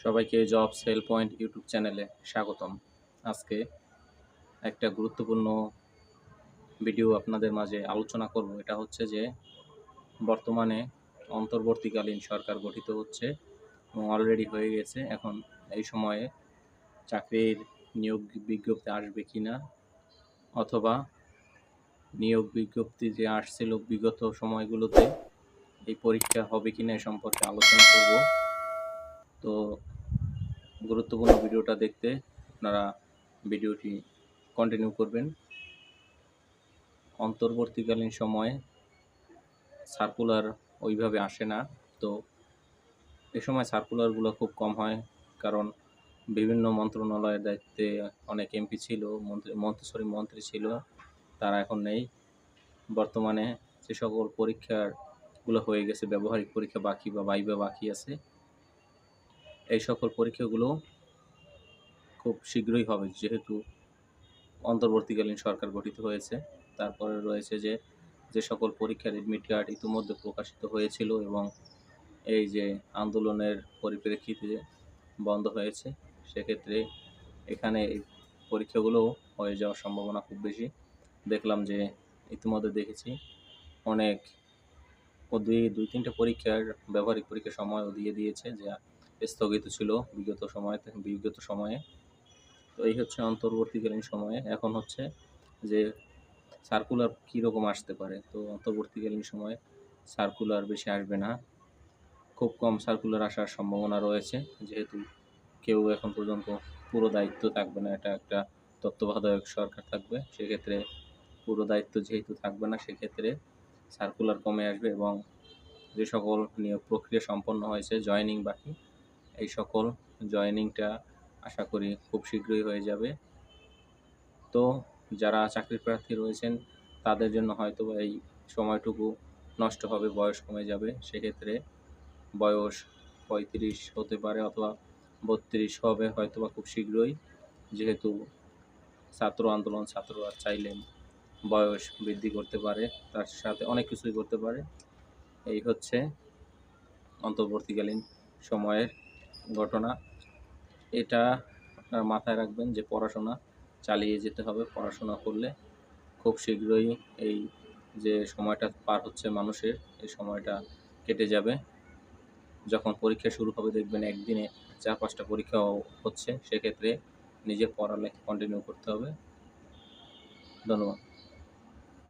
সবাইকে job sell point YouTube চ্যানেলে স্বাগতম। আজকে একটা গুরুত্বপূর্ণ ভিডিও আপনাদের মাঝে আলোচনা করব। এটা হচ্ছে যে, বর্তমানে অন্তর্বর্তীকালীন সরকার গঠিত হচ্ছে এবং অলরেডি হয়ে গেছে। এখন এই সময়ে চাকরির নিয়োগ বিজ্ঞপ্তি আসবে কি না অথবা নিয়োগ বিজ্ঞপ্তি যে আসছিল বিগত সময়গুলোতে, এই পরীক্ষা হবে কিনা এ সম্পর্কে আলোচনা করব। তো গুরুত্বপূর্ণ ভিডিওটা দেখতে আপনারা ভিডিওটি কন্টিনিউ করবেন। অন্তর্বর্তীকালীন সময়ে সার্কুলার ওইভাবে আসে না। তো এ সময় সার্কুলারগুলো খুব কম হয় কারণ বিভিন্ন মন্ত্রণালয়ের দায়িত্বে অনেক এমপি ছিল, মন্ত্রী মন্ত্রী সরি মন্ত্রী ছিল, তারা এখন নেই। বর্তমানে যে সকল পরীক্ষারগুলো হয়ে গেছে, ব্যবহারিক পরীক্ষা বাকি বা বাইবা বাকি আছে এই সকল পরীক্ষাগুলো খুব শীঘ্রই হবে, যেহেতু অন্তর্বর্তীকালীন সরকার গঠিত হয়েছে। তারপরে রয়েছে যে যে সকল পরীক্ষার এডমিট কার্ড ইতিমধ্যে প্রকাশিত হয়েছিল এবং এই যে আন্দোলনের পরিপ্রেক্ষিতে বন্ধ হয়েছে, সেক্ষেত্রে এখানে এই পরীক্ষাগুলো হয়ে যাওয়ার সম্ভাবনা খুব বেশি। দেখলাম যে, ইতিমধ্যে দেখেছি অনেক, দুই দুই, তিনটে পরীক্ষার ব্যবহারিক পরীক্ষার সময়ও দিয়ে দিয়েছে, যা স্থগিত ছিল বিগত সময়ে বিগত সময়ে। তো এই হচ্ছে অন্তর্বর্তীকালীন সময়ে। এখন হচ্ছে যে সার্কুলার কীরকম আসতে পারে? তো অন্তর্বর্তীকালীন সময়ে সার্কুলার বেশি আসবে না। খুব কম সার্কুলার আসার সম্ভাবনা রয়েছে। যেহেতু কেউ এখন পর্যন্ত পুরো দায়িত্ব থাকবে না, এটা একটা তত্ত্বাবধায়ক সরকার থাকবে। সেক্ষেত্রে পুরো দায়িত্ব যেহেতু থাকবে না, সেক্ষেত্রে সার্কুলার কমে আসবে এবং যে সকল নিয়োগ প্রক্রিয়া সম্পন্ন হয়েছে জয়নিং বাকি এই সকল জয়নিংটা আশা করি খুব শীঘ্রই হয়ে যাবে। তো যারা চাকরি প্রার্থী রয়েছেন, তাদের জন্য হয়তো এই সময়টুকু নষ্ট হবে, বয়স কমে যাবে। সেক্ষেত্রে বয়স পঁয়ত্রিশ হতে পারে অথবা বত্রিশ হবে হয়তো বা খুব শীঘ্রই। যেহেতু ছাত্র আন্দোলন ছাত্ররা চাইলেন বয়স বৃদ্ধি করতে পারে, তার সাথে অনেক কিছুই করতে পারে। এই হচ্ছে অন্তর্বর্তীকালীন সময়ের ঘটনা। এটা আপনার মাথায় রাখবেন যে পড়াশোনা চালিয়ে যেতে হবে, পড়াশোনা করলে খুব শীঘ্রই এই যে সময়টা পার হচ্ছে মানুষের, এই সময়টা কেটে যাবে। যখন পরীক্ষা শুরু হবে দেখবেন একদিনে চার পাঁচটা পরীক্ষাও হচ্ছে, সেক্ষেত্রে নিজের পড়ালেখা কন্টিনিউ করতে হবে। ধন্যবাদ।